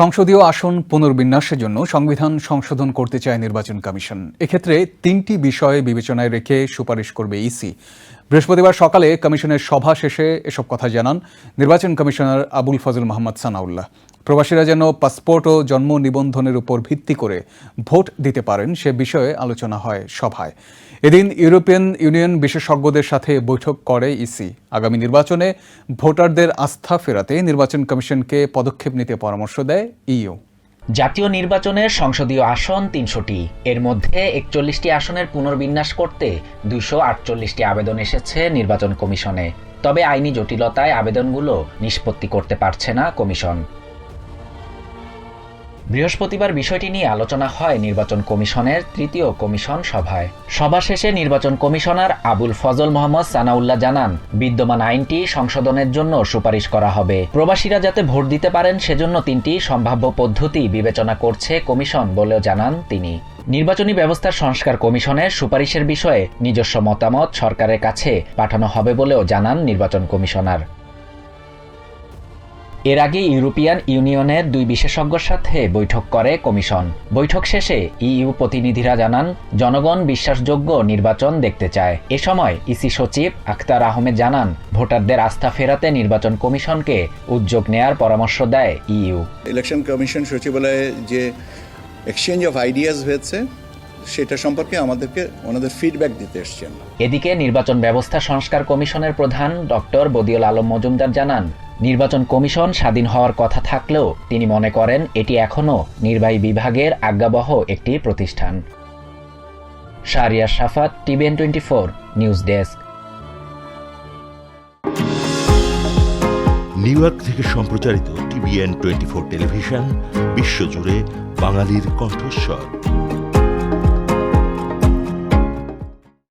সংসদীয় আসন পুনর্বিন্যাসের জন্য সংবিধান সংশোধন করতে চায় নির্বাচন কমিশন। এক্ষেত্রে তিনটি বিষয় বিবেচনায় রেখে সুপারিশ করবে ইসি। বৃহস্পতিবার সকালে কমিশনের সভা শেষে এসব কথা জানান নির্বাচন কমিশনার আবুল ফজল মোহাম্মদ সানাউল্লাহ। প্রবাসীরা যেন পাসপোর্ট ও জন্ম নিবন্ধনের উপর ভিত্তি করে ভোট দিতে পারেন, সে বিষয়ে আলোচনা হয় সভায়। এদিন ইউরোপিয়ান ইউনিয়ন বিশেষজ্ঞদের সাথে বৈঠক করে ইসি। আগামী নির্বাচনে ভোটারদের আস্থা ফেরাতে নির্বাচন কমিশনকে পদক্ষেপ নিতে পরামর্শ দেয় ইইউ। জাতীয় নির্বাচনের সংসদীয় আসন তিনশোটি। এর মধ্যে একচল্লিশটি আসনের পুনর্বিন্যাস করতে দুইশো আটচল্লিশটি আবেদন এসেছে নির্বাচন কমিশনে। তবে আইনি জটিলতায় আবেদনগুলো নিষ্পত্তি করতে পারছে না কমিশন। বৃহস্পতিবার বিষয়টি নিয়ে আলোচনা হয় নির্বাচন কমিশনের তৃতীয় কমিশন সভায়। সভা শেষে নির্বাচন কমিশনার আবুল ফজল মোহাম্মদ সানাউল্লাহ জানান, বিদ্যমান আইনটি সংশোধনের জন্য সুপারিশ করা হবে। প্রবাসীরা যাতে ভোট দিতে পারেন সেজন্য তিনটি সম্ভাব্য পদ্ধতি বিবেচনা করছে কমিশন বলেও জানান তিনি। নির্বাচনী ব্যবস্থার সংস্কার কমিশনের সুপারিশের বিষয়ে নিজস্ব মতামত সরকারের কাছে পাঠানো হবে বলেও জানান নির্বাচন কমিশনার। এর আগে ইউরোপিয়ান ইউনিয়নের দুই বিশেষজ্ঞর সাথে বৈঠক করে কমিশন। বৈঠক শেষে ইইউ প্রতিনিধিরা জানান, জনগণ বিশ্বাসযোগ্য নির্বাচন দেখতে চায়। এ সময় ইসি সচিব আখতার আহমেদ জানান, ভোটারদের আস্থা ফেরাতে নির্বাচন কমিশনকে উদ্যোগ নেয়ার পরামর্শ দেয় ইইউ। ইলেকশন কমিশন সচিবালয়ে যে এক্সচেঞ্জ অফ আইডিয়াস হয়েছে সেটা সম্পর্কে আমাদেরকে ওনাদের ফিডব্যাক দিতে এসছেন এদিকে নির্বাচন ব্যবস্থা সংস্কার কমিশনের প্রধান ডক্টর বদিউল আলম মজুমদার জানান নির্বাচন কমিশন স্বাধীন হওয়ার কথা থাকলেও তিনি মনে করেন এটি এখনও নির্বাহী বিভাগের আজ্ঞাবহ একটি প্রতিষ্ঠান। Sharia Safat TVN twenty four news desk. New York থেকে সম্প্রচারিত টিভিএন টোয়েন্টি ফোর টেলিভিশন বিশ্বজুড়ে বাঙালির কণ্ঠস্বর।